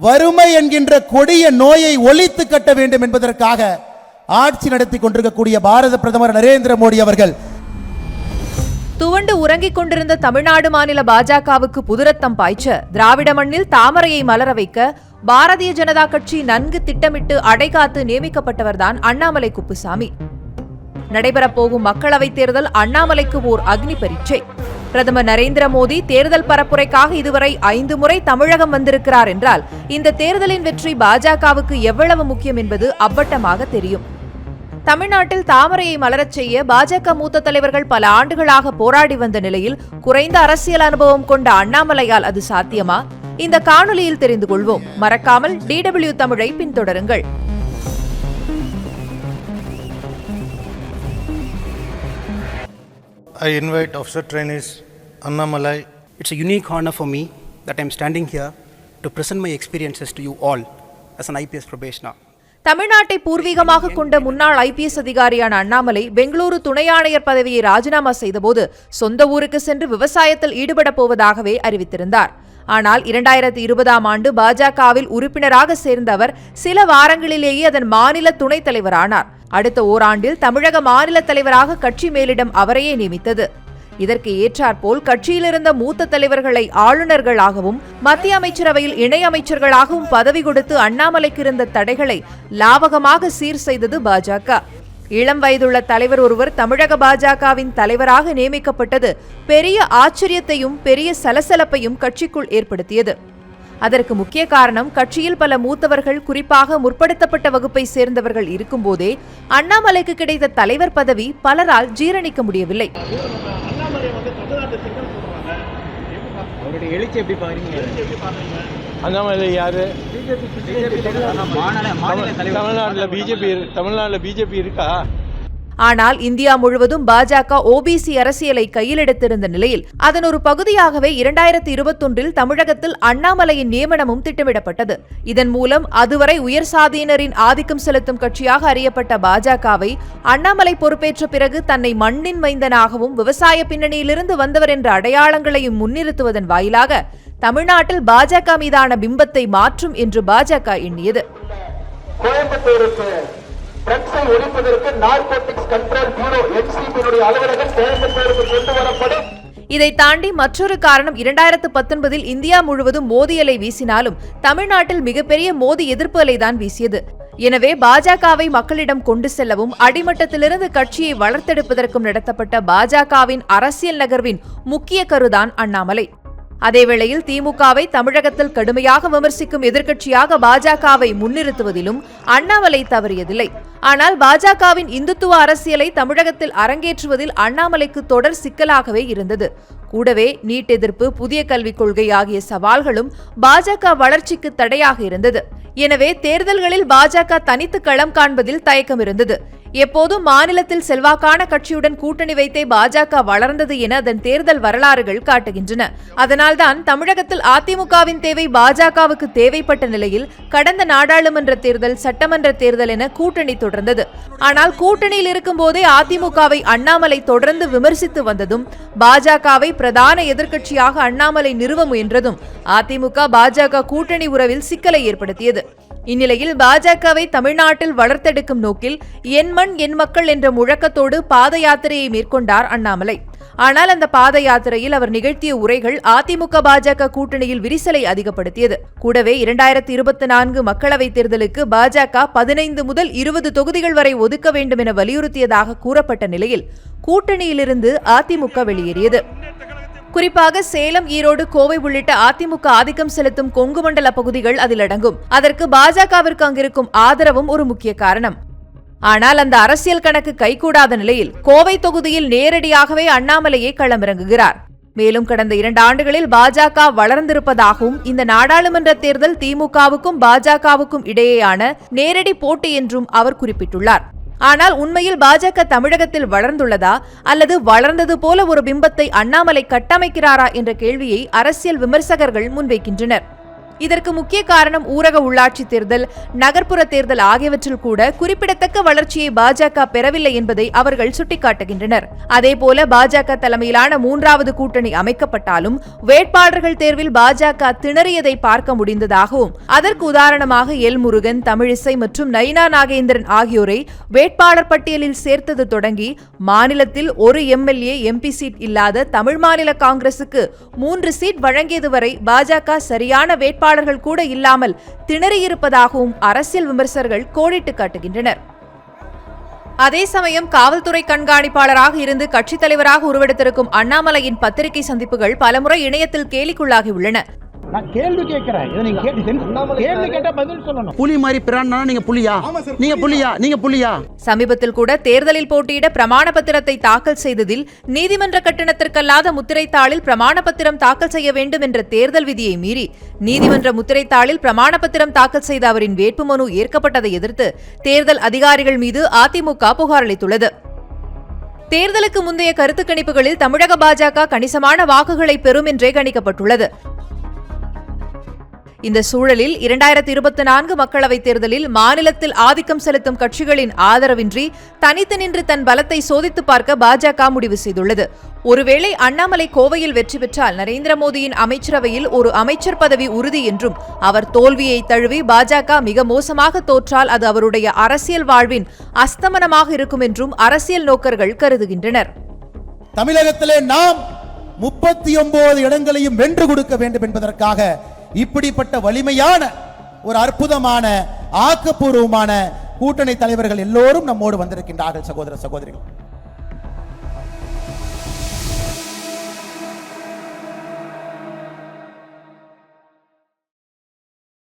வறுமை என்கின்ற கொடிய நோயை ஒழித்து கட்ட வேண்டும் என்பதற்காக ஆட்சி நடத்தி கொண்டிருக்கக்கூடிய பாரத பிரதமர் நரேந்திர மோடி அவர்கள். துவண்டு உறங்கிக் கொண்டிருந்த தமிழ்நாடு மாநில பாஜகவுக்கு புதுரத்தம் பாய்ச்ச. திராவிட மண்ணில் தாமரையை மலர வைக்க பாரதிய ஜனதா கட்சி நன்கு திட்டமிட்டு அடைகாத்து நியமிக்கப்பட்டவர்தான் அண்ணாமலை குப்புசாமி. நடைபெறப்போகும் மக்களவைத் தேர்தல் அண்ணாமலைக்கு ஓர் அக்னி பரீட்சை. பிரதமர் நரேந்திர மோடி தேர்தல் பரப்புரைக்காக இதுவரை ஐந்து முறை தமிழகம் வந்திருக்கிறார் என்றால் இந்த தேர்தலின் வெற்றி பாஜகவுக்கு எவ்வளவு முக்கியம் என்பது அப்பட்டமாக தெரியும். தமிழ்நாட்டில் தாமரையை மலரச் செய்ய பாஜக மூத்த தலைவர்கள் பல ஆண்டுகளாக போராடி வந்த நிலையில் குறைந்த அரசியல் அனுபவம் கொண்ட அண்ணாமலையால் அது சாத்தியமா? இந்த காணொலியில் தெரிந்து கொள்வோம். மறக்காமல் டிடபிள்யூ தமிழை பின்தொடருங்கள். I invite Officer Trainees Annamalai. It's a unique honor for me that I'm standing here to present my experiences to you all as an IPS probationer. தமிழ்நாட்டை பூர்வீகமாக கொண்ட முன்னாள் ஐபிஎஸ் அதிகாரியான அண்ணாமலை பெங்களூரு துணை ஆணையர் பதவியை ராஜினாமா செய்தபோது சொந்த ஊருக்கு சென்று விவசாயத்தில் ஈடுபடப் போவதாகவே அறிவித்திருந்தார் ஆனால் இரண்டாயிரத்தி இருபதாம் ஆண்டு பாஜகவில் உறுப்பினராக சேர்ந்தவர் சில வாரங்களிலேயே அதன் மாநில துணைத் தலைவரானார். அடுத்த ஓராண்டில் தமிழக மாநில தலைவராக கட்சி மேலிடம் அவரையே நியமித்தது. இதற்கு ஏற்றாற்போல் கட்சியிலிருந்த மூத்த தலைவர்களை ஆளுநர்களாகவும் மத்திய அமைச்சரவையில் இணையமைச்சர்களாகவும் பதவி கொடுத்து அண்ணாமலைக்கு இருந்த தடைகளை லாவகமாக சீர் செய்தது பாஜக. இளம் வயதுள்ள தலைவர் ஒருவர் தமிழக பாஜகவின் தலைவராக நியமிக்கப்பட்டது பெரிய ஆச்சரியத்தையும் பெரிய சலசலப்பையும் கட்சிக்குள் ஏற்படுத்தியது. அதற்கு முக்கிய காரணம் கட்சியில் பல மூத்தவர்கள் குறிப்பாக முற்படுத்தப்பட்ட வகுப்பை சேர்ந்தவர்கள் இருக்கும்போதே அண்ணாமலைக்கு கிடைத்த தலைவர் பதவி பலரால் ஜீரணிக்க முடியவில்லை. அவருடைய எழுச்சி எப்படி பாக்குறீங்க அண்ணாமலை யாரு தலைவர் தமிழ்நாட்டில் பிஜேபி தமிழ்நாட்டில் பிஜேபி இருக்கா ஆனால் இந்தியா முழுவதும் பாஜக ஓபிசி அரசியலை கையில் எடுத்திருந்த நிலையில் அதன் ஒரு பகுதியாகவே இரண்டாயிரத்தி இருபத்தொன்றில் தமிழகத்தில் அண்ணாமலையின் நியமனமும் திட்டமிடப்பட்டது. இதன் மூலம் அதுவரை உயர் சாதியினரின் ஆதிக்கம் செலுத்தும் கட்சியாக அறியப்பட்ட பாஜகவை அண்ணாமலை பொறுப்பேற்ற பிறகு தன்னை மண்ணின் மைந்தனாகவும் விவசாய பின்னணியிலிருந்து வந்தவர் என்ற அடையாளங்களையும் முன்னிறுத்துவதன் வாயிலாக தமிழ்நாட்டில் பாஜக மீதான பிம்பத்தை மாற்றும் என்று பாஜக எண்ணியது. கோயம்புத்தூருக்கு ட்ரக்ஸை ஒழிப்பதற்கு நார்கோட்டிக்ஸ் கண்ட்ரோல் பியூரோ என்சிபியினுடைய அலுவலகம் கோயம்புத்தூருக்கு கொண்டு வரப்படும். இதை தாண்டி மற்றொரு காரணம் இரண்டாயிரத்து பத்தொன்பதில் இந்தியா முழுவதும் மோதி அலை வீசினாலும் தமிழ்நாட்டில் மிகப்பெரிய மோதி எதிர்ப்பு அலைதான் வீசியது. எனவே பாஜகவை மக்களிடம் கொண்டு செல்லவும் அடிமட்டத்திலிருந்து கட்சியை வளர்த்தெடுப்பதற்கும் நடத்தப்பட்ட பாஜகவின் அரசியல் நகர்வின் முக்கிய கருதான் அண்ணாமலை. அதேவேளையில் திமுகவை தமிழகத்தில் கடுமையாக விமர்சிக்கும் எதிர்க்கட்சியாக பாஜகவை முன்னிறுத்துவதிலும் அண்ணாமலை தவறியதில்லை. ஆனால் பாஜகவின் இந்துத்துவ அரசியலை தமிழகத்தில் அரங்கேற்றுவதில் அண்ணாமலைக்கு தொடர் சிக்கலாகவே இருந்தது. கூடவே நீட் எதிர்ப்பு புதிய கல்விக் கொள்கை ஆகிய சவால்களும் பாஜக வளர்ச்சிக்கு தடையாக இருந்தது. எனவே தேர்தல்களில் பாஜக தனித்து களம் காண்பதில் தயக்கம் இருந்தது. எப்போதும் மாநிலத்தில் செல்வாக்கான கட்சியுடன் கூட்டணி வைத்தே பாஜக வளர்ந்தது என அதன் தேர்தல் வரலாறுகள் காட்டுகின்றன. அதனால்தான் தமிழகத்தில் அதிமுகவின் தேவை பாஜகவுக்கு தேவைப்பட்ட நிலையில் கடந்த நாடாளுமன்ற தேர்தல் சட்டமன்ற தேர்தல் என கூட்டணி தொடர்ந்தது. ஆனால் கூட்டணியில் இருக்கும்போதே அதிமுகவை அண்ணாமலை தொடர்ந்து விமர்சித்து வந்ததும் பாஜகவை பிரதான எதிர்க்கட்சியாக அண்ணாமலை நிறுவ முயன்றதும் அதிமுக பாஜக கூட்டணி உறவில் சிக்கலை ஏற்படுத்தியது. இந்நிலையில் பாஜகவை தமிழ்நாட்டில் வளர்த்தெடுக்கும் நோக்கில் என் மண் என் மக்கள் என்ற முழக்கத்தோடு பாத யாத்திரையை மேற்கொண்டார் அண்ணாமலை. ஆனால் அந்த பாத யாத்திரையில் அவர் நிகழ்த்திய உரைகள் அதிமுக பாஜக கூட்டணியில் விரிசலை அதிகப்படுத்தியது. கூடவே இரண்டாயிரத்தி இருபத்தி நான்கு மக்களவைத் தேர்தலுக்கு பாஜக பதினைந்து முதல் இருபது தொகுதிகள் வரை ஒதுக்க வேண்டும் என வலியுறுத்தியதாக கூறப்பட்ட நிலையில் கூட்டணியிலிருந்து அதிமுக வெளியேறியது. குறிப்பாக சேலம் ஈரோடு கோவை உள்ளிட்ட அதிமுக ஆதிக்கம் செலுத்தும் கொங்கு மண்டல பகுதிகள் அதில் அடங்கும். அதற்கு பாஜகவிற்கு அங்கிருக்கும் ஆதரவும் ஒரு முக்கிய காரணம். ஆனால் அந்த அரசியல் கணக்கு கைகூடாத நிலையில் கோவை தொகுதியில் நேரடியாகவே அண்ணாமலையே களமிறங்குகிறார். மேலும் கடந்த இரண்டு ஆண்டுகளில் பாஜக வளர்ந்திருப்பதாகவும் இந்த நாடாளுமன்ற தேர்தல் திமுகவுக்கும் பாஜகவுக்கும் இடையேயான நேரடி போட்டி என்றும் அவர் குறிப்பிட்டுள்ளார். ஆனால் உண்மையில் பாஜக தமிழகத்தில் வளர்ந்துள்ளதா அல்லது வளர்ந்தது போல ஒரு பிம்பத்தை அண்ணாமலை கட்டமைக்கிறாரா என்ற கேள்வியை அரசியல் விமர்சகர்கள் முன்வைக்கின்றனர். இதற்கு முக்கிய காரணம் ஊரக உள்ளாட்சி தேர்தல் நகர்ப்புற தேர்தல் ஆகியவற்றில் கூட குறிப்பிடத்தக்க வளர்ச்சியை பாஜக பெறவில்லை என்பதை அவர்கள் சுட்டிக்காட்டுகின்றனர். அதேபோல பாஜக தலைமையிலான மூன்றாவது கூட்டணி அமைக்கப்பட்டாலும் வேட்பாளர்கள் தேர்வில் பாஜக திணறியதை பார்க்க முடிந்ததாகவும் அதற்கு உதாரணமாக எல் முருகன் தமிழிசை மற்றும் நயினா நாகேந்திரன் ஆகியோரை வேட்பாளர் பட்டியலில் சேர்த்தது தொடங்கி மாநிலத்தில் ஒரு எம்எல்ஏ எம்பி சீட் இல்லாத தமிழ் மாநில காங்கிரசுக்கு மூன்று சீட் வழங்கியது வரை பாஜக சரியான வேட்பாளர் வேட்பாளர்கள் கூட இல்லாமல் திணறியிருப்பதாகவும் அரசியல் விமர்சகர்கள் கோடிட்டு காட்டுகின்றனர். அதே சமயம் காவல்துறை கண்காணிப்பாளராக இருந்து கட்சித் தலைவராக உருவெடுத்திருக்கும் அண்ணாமலையின் பத்திரிகை சந்திப்புகள் பலமுறை இணையத்தில் கேலிக்குள்ளாகியுள்ளன. நான் கேள்வி கேட்கிறேன். இதை நீங்க கேட்டு கேள்வி கேட்டா பதில் சொல்லணும். புலி மாதிரி பிரான்னா நீங்க புலியா? நீங்க புலியா. நீங்க புலியா? சமீபத்தில் கூட தேர்தலில் போட்டியிட பிரமாண பத்திரத்தை தாக்கல் செய்ததில் நீதிமன்ற கட்டணத்திற்கல்லாத முத்திரைத்தாளில் பிரமாண பத்திரம் தாக்கல் செய்ய வேண்டும் என்ற தேர்தல் விதியை மீறி நீதிமன்ற முத்திரைத்தாளில் பிரமாண பத்திரம் தாக்கல் செய்த அவரின் வேட்புமனு ஏற்கப்பட்டதை எதிர்த்து தேர்தல் அதிகாரிகள் மீது அதிமுக புகார் அளித்துள்ளது. தேர்தலுக்கு முந்தைய கருத்து கணிப்புகளில் தமிழக பாஜக கணிசமான வாக்குகளை பெறும் என்றே கணிக்கப்பட்டுள்ளது. இந்த சூழலில் இரண்டாயிரத்தி இருபத்தி நான்கு மக்களவைத் தேர்தலில் மாநிலத்தில் ஆதிக்கம் செலுத்தும் கட்சிகளின் ஆதரவின்றி தனித்து நின்று தன் பலத்தை சோதித்து பார்க்க பாஜக முடிவு செய்துள்ளது. ஒருவேளை அண்ணாமலை கோவையில் வெற்றி பெற்றால் நரேந்திர மோடியின் அமைச்சரவையில் ஒரு அமைச்சர் பதவி உறுதி என்றும் அவர் தோல்வியை தழுவி பாஜக மிக மோசமாக தோற்றால் அது அவருடைய அரசியல் வாழ்வின் அஸ்தமனமாக இருக்கும் என்றும் அரசியல் நோக்கர்கள் கருதுகின்றனர். தமிழகத்திலே நாம் முப்பத்தி ஒன்பது இடங்களையும் வென்று கொடுக்க வேண்டும் என்பதற்காக இப்படிப்பட்ட வலிமையான ஒரு அற்புதமான ஆக்கப்பூர்வமான கூட்டணி தலைவர்கள் எல்லோரும் நம்மோடு வந்திருக்கின்றார்கள் சகோதர சகோதரிகள்.